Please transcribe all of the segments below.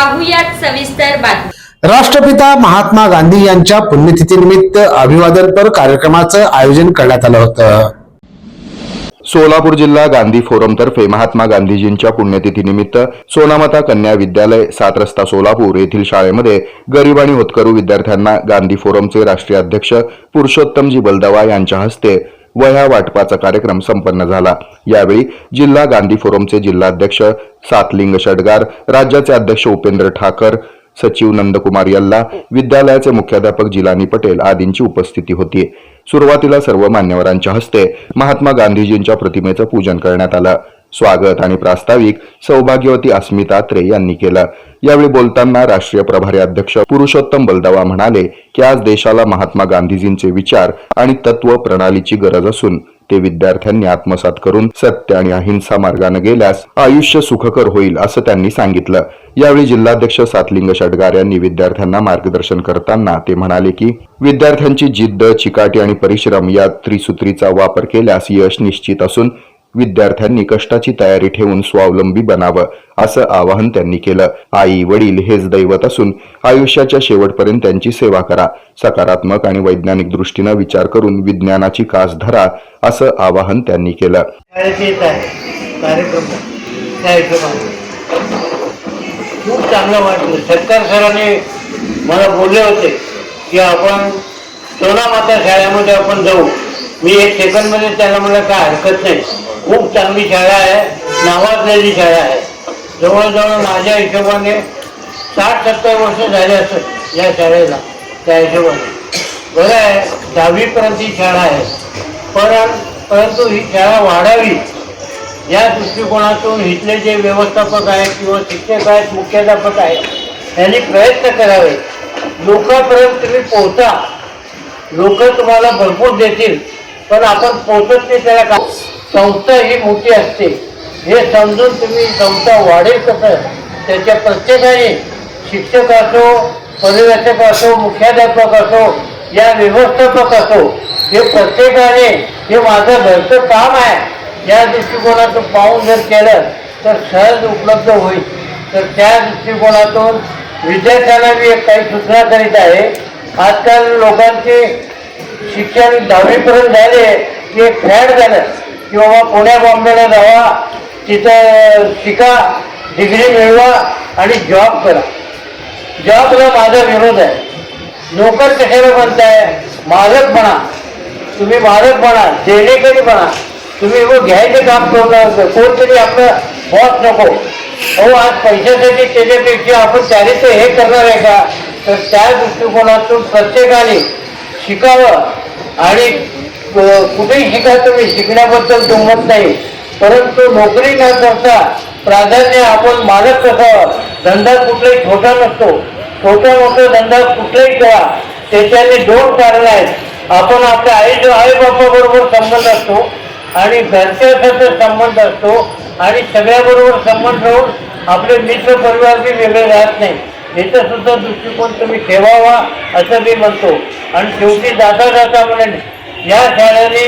पाहुयात सविस्तर बातमी. राष्ट्रपिता महात्मा गांधी यांच्या पुण्यतिथीनिमित्त अभिवादनपर कार्यक्रमाचं आयोजन करण्यात आलं होतं. सोलापूर जिल्हा गांधी फोरम तर्फे महात्मा गांधीजींच्या पुण्यतिथीनिमित्त सोनामता कन्या विद्यालय सात रस्ता सोलापूर येथील शाळेमध्ये गरीब आणि होतकरू विद्यार्थ्यांना गांधी फोरमचे राष्ट्रीय अध्यक्ष पुरुषोत्तमजी बलदवा यांच्या हस्ते वह्या वाटपाचा कार्यक्रम संपन्न झाला. यावेळी जिल्हा गांधी फोरमचे जिल्हाध्यक्ष सातलिंग षडगार राज्याचे अध्यक्ष उपेंद्र ठाकर सचिव नंदकुमार यल्ला विद्यालयाचे मुख्याध्यापक जिलानी पटेल आदींची उपस्थिती होती. सुरुवातीला सर्व मान्यवरांच्या हस्ते महात्मा गांधीजींच्या प्रतिमेचं पूजन करण्यात आलं. स्वागत आणि प्रास्ताविक सौभाग्यवती अस्मिता त्रे यांनी केलं. यावेळी बोलताना राष्ट्रीय प्रभारी अध्यक्ष पुरुषोत्तम बलदवा म्हणाले की आज देशाला महात्मा गांधीजींचे विचार आणि तत्व प्रणालीची गरज असून ते विद्यार्थ्यांनी आत्मसात करून सत्य आणि अहिंसा मार्गाने गेल्यास आयुष्य सुखकर होईल असं त्यांनी सांगितलं. यावेळी जिल्हाध्यक्ष सातलिंग षटगार यांनी विद्यार्थ्यांना मार्गदर्शन करताना ते म्हणाले की विद्यार्थ्यांची जिद्द चिकाटी आणि परिश्रम या त्रिसूत्रीचा वापर केल्यास यश निश्चित असून विद्यार्थ्यांनी कष्टाची तयारी ठेवून स्वावलंबी बनावं असं आवाहन त्यांनी केलं. आई वडील हेच दैवत असून आयुष्याच्या शेवटपर्यंत त्यांची सेवा करा. सकारात्मक आणि वैज्ञानिक दृष्टीनं विचार करून विज्ञानाची कास धरा असं आवाहन त्यांनी केलं. खूप चांगलं वाटलं. सत्कार सरांनी मला बोलले होते की आपण सोना माता शाळेमध्ये आपण जाऊ. मी एक सेकंडमध्ये त्याला मला काय हरकत नाही. खूप चांगली शाळा आहे. नावाजलेली शाळा आहे. जवळजवळ माझ्या हिशोबाने साठ सत्तर वर्ष झाले असत या शाळेला त्या हिशोबाने. बरं आहे दहावीपर्यंत ही शाळा आहे. पण परंतु ही शाळा वाढावी या दृष्टिकोनातून इथले जे व्यवस्थापक आहेत किंवा शिक्षक आहेत मुख्याध्यापक आहेत यांनी प्रयत्न करावे. लोकांपर्यंत तुम्ही पोहता लोक तुम्हाला भरपूर देतील पण आपण पोहोचत नाही त्याला का संस्था ही मोठी असते. हे समजून तुम्ही संस्था वाढेल कसं? त्याच्या प्रत्येकाने शिक्षक असो पर्यवेक्षक असो मुख्याध्यापक असो या व्यवस्थापक असो हे प्रत्येकाने हे माझं घरचं काम आहे. या दृष्टिकोनातून पाहून जर केलं तर सहज उपलब्ध होईल. तर त्या दृष्टिकोनातून विद्यार्थ्यांना मी एक काही सूचना करीत आहे. आजकाल लोकांचे शिक्षण दहावीपर्यंत झाले की एक फॅड झालं. किंवा पुण्या बॉम्बेला जावा तिथं शिका डिग्री मिळवा आणि जॉब करा. जॉबला माझा विरोध आहे. नोकर कशाला बनताय मालक म्हणा. तुम्ही मालक म्हणा देणेकरी म्हणा. तुम्ही व घ्यायचं काम करून कोणतरी आपलं बॉस नको. अहो आज पैशासाठी त्याच्यापेक्षा आपण त्याने ते हे करणार आहे का? तर त्या दृष्टिकोनातून प्रत्येकाने शिकावं आणि कुठेही शिका तुम्ही शिकण्याबद्दल दुमत नाही. परंतु नोकरी न करता प्राधान्य आपण मालक असावं धंदा कुठलाही छोटा नसतो. छोटा मोठा धंदा कुठलाही करा. त्याच्याने दोन कारण आहेत. आपण आपल्या आई आई बापाबरोबर संबंध असतो आणि घरच्यासारखा संबंध असतो आणि सगळ्याबरोबर संबंध राहून आपले मित्र परिवार बी वेगळे राहत नाही. याचा सुद्धा दृष्टिकोन तुम्ही ठेवावा असं मी म्हणतो. आणि शेवटी जाता जाता म्हणेन या शाळेने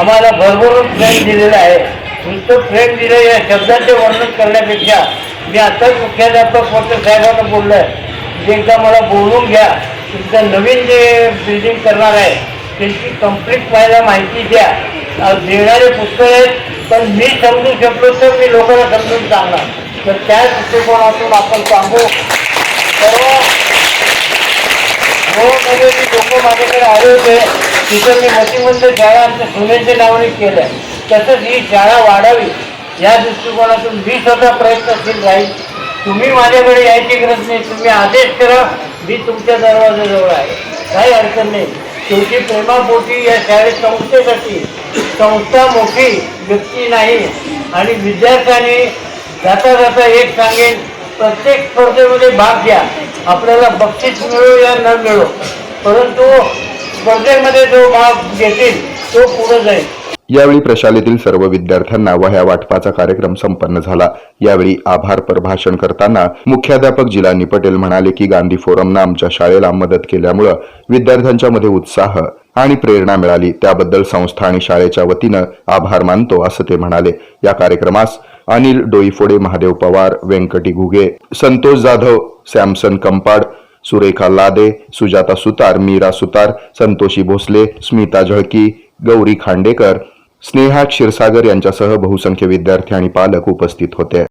आम्हाला भरभरून प्रेम दिलेलं आहे. तुमचं प्रेम दिलं या शब्दाचे वर्णन करण्यापेक्षा मी आताच मुख्याध्यापक डॉक्टर साहेबांना बोललो आहे जे एकदा मला बोलवून घ्या. तुमचं नवीन जे बिल्डिंग करणार आहे त्यांची कंप्लीट व्हायला माहिती द्या. देणारे पुस्तक आहेत पण मी समजू शकलो तर मी लोकांना समजून सांगणार. तर त्या दृष्टिकोनातून आपण सांगू. सर्व हो, म्हणजे गोवामध्ये जी लोक माझ्याकडे आले होते. तिथं मी मतिमंद शाळा आमच्या सुनेच्या नावाने केलं तसंच ही शाळा वाढावी या दृष्टिकोनातून मी स्वतः प्रयत्नशील राहील. तुम्ही माझ्याकडे यायची गरज नाही. तुम्ही आदेश करा मी तुमच्या दरवाजाजवळ आहे. काही अडचण नाही. शेवटी प्रेमापोटी या शाळेत संस्थेसाठी संस्था मोठी व्यक्ती नाही. आणि विद्यार्थ्यांनी जाता जाता एक सांगेन प्रत्येक स्पर्धेमध्ये भाग घ्या. आपल्याला बक्षीस मिळो या न मिळो. परंतु स्पर्धेमध्ये जो भाग घेतील तो पुढे जाईल. यावेळी प्रशालेतील सर्व विद्यार्थ्यांना वह्या वाटपाचा कार्यक्रम संपन्न झाला. यावेळी आभारपर भाषण करताना मुख्याध्यापक जिलानी पटेल म्हणाले की गांधी फोरमनं आमच्या शाळेला मदत केल्यामुळं विद्यार्थ्यांच्या मध्ये उत्साह आणि प्रेरणा मिळाली. त्याबद्दल संस्था आणि शाळेच्या वतीनं आभार मानतो असं ते म्हणाले. या कार्यक्रमास अनिल डोईफोडे महादेव पवार व्यंकटी घुगे संतोष जाधव सॅमसन कंपाड सुरेखा लादे सुजाता सुतार मीरा सुतार संतोषी भोसले स्मिता झळकी गौरी खांडेकर स्नेहा क्षीरसागर यांच्यासह बहुसंख्य विद्यार्थी आणि पालक उपस्थित होते.